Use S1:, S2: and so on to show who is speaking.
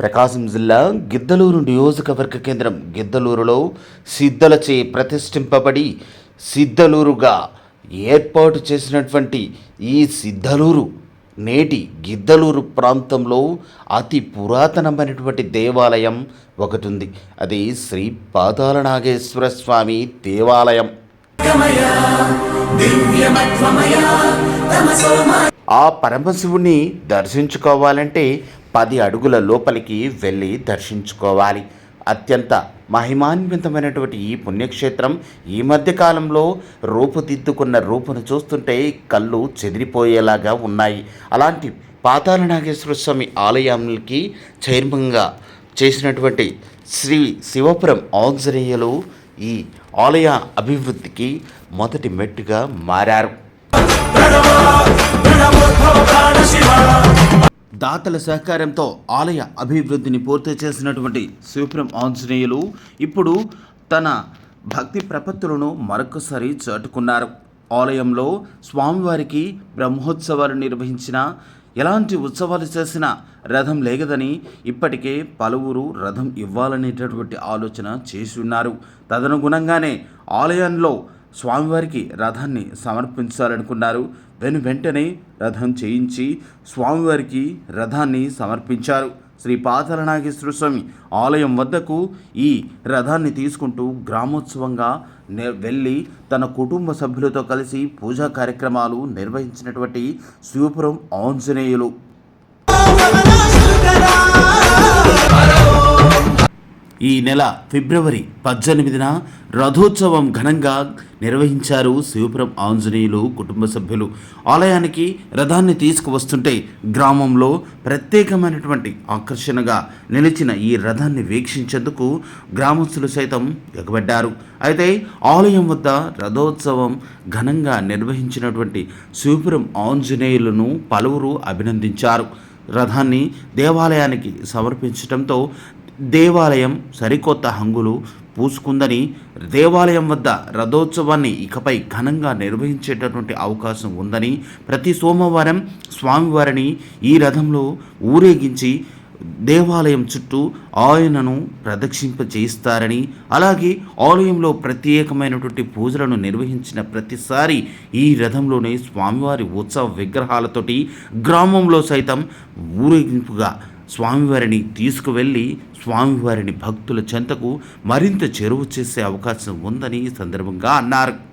S1: ప్రకాశం జిల్లా గిద్దలూరు నియోజకవర్గ కేంద్రం. గిద్దలూరులో సిద్ధలచే ప్రతిష్ఠింపబడి సిద్ధలూరుగా ఏర్పాటు చేసినటువంటి ఈ సిద్ధలూరు నేటి గిద్దలూరు ప్రాంతంలో అతి పురాతనమైనటువంటి దేవాలయం ఒకటి ఉంది అది శ్రీ పాదాల నాగేశ్వర స్వామి దేవాలయం. ఆ పరమశివుని దర్శించుకోవాలంటే పది అడుగుల లోపలికి వెళ్ళి దర్శించుకోవాలి. అత్యంత మహిమాన్వితమైనటువంటి ఈ పుణ్యక్షేత్రం ఈ మధ్యకాలంలో రూపుదిద్దుకున్న రూపును చూస్తుంటే కళ్ళు చెదిరిపోయేలాగా ఉన్నాయి. అలాంటి పాతాళ నాగేశ్వర స్వామి ఆలయానికి చైర్మన్గా చేసినటువంటి శ్రీ శివపురం ఆంజనేయులు ఈ ఆలయ అభివృద్ధికి మొదటి మెట్టుగా మారారు. దాతల సహకారంతో ఆలయ అభివృద్ధిని పూర్తి చేసినటువంటి శివపురం ఆంజనేయులు ఇప్పుడు తన భక్తి ప్రపత్తులను మరొకసారి చాటుకున్నారు. ఆలయంలో స్వామివారికి బ్రహ్మోత్సవాలు నిర్వహించిన ఎలాంటి ఉత్సవాలు చేసినా రథం లేగదని ఇప్పటికే పలువురు రథం ఇవ్వాలనేటటువంటి ఆలోచన చేసి ఉన్నారు. తదనుగుణంగానే ఆలయంలో స్వామివారికి రథాన్ని సమర్పించాలనుకున్నారు. వెను వెంటనే రథం చేయించి స్వామివారికి రథాన్ని సమర్పించారు. శ్రీ పాతలనాగేశ్వర స్వామి ఆలయం వద్దకు ఈ రథాన్ని తీసుకుంటూ గ్రామోత్సవంగా వెళ్ళి తన కుటుంబ సభ్యులతో కలిసి పూజా కార్యక్రమాలు నిర్వహించినటువంటి శివపురం ఆంజనేయులు. ఈ నెల ఫిబ్రవరి పద్దెనిమిదిన రథోత్సవం ఘనంగా నిర్వహించారు శివపురం ఆంజనేయులు కుటుంబ సభ్యులు. ఆలయానికి రథాన్ని తీసుకువస్తుంటే గ్రామంలో ప్రత్యేకమైనటువంటి ఆకర్షణగా నిలిచిన ఈ రథాన్ని వీక్షించేందుకు గ్రామస్తులు సైతం ఎగబడ్డారు. అయితే ఆలయం వద్ద రథోత్సవం ఘనంగా నిర్వహించినటువంటి శివపురం ఆంజనేయులను పలువురు అభినందించారు. రథాన్ని దేవాలయానికి సమర్పించడంతో దేవాలయం సరికొత్త హంగులు పూసుకుందని దేవాలయం వద్ద రథోత్సవాన్ని ఇకపై ఘనంగా నిర్వహించేటటువంటి అవకాశం ఉందని ప్రతి సోమవారం స్వామివారిని ఈ రథంలో ఊరేగించి దేవాలయం చుట్టూ ఆయనను ప్రదక్షింప చేయిస్తారని అలాగే ఆలయంలో ప్రత్యేకమైనటువంటి పూజలను నిర్వహించిన ప్రతిసారి ఈ రథంలోనే స్వామివారి ఉత్సవ విగ్రహాలతోటి గ్రామంలో సైతం ఊరేగింపుగా స్వామివారిని తీసుకువెళ్ళి స్వామివారిని భక్తుల చెంతకు మరింత చేరువ చేసే అవకాశం ఉందని ఈ సందర్భంగా అన్నారు.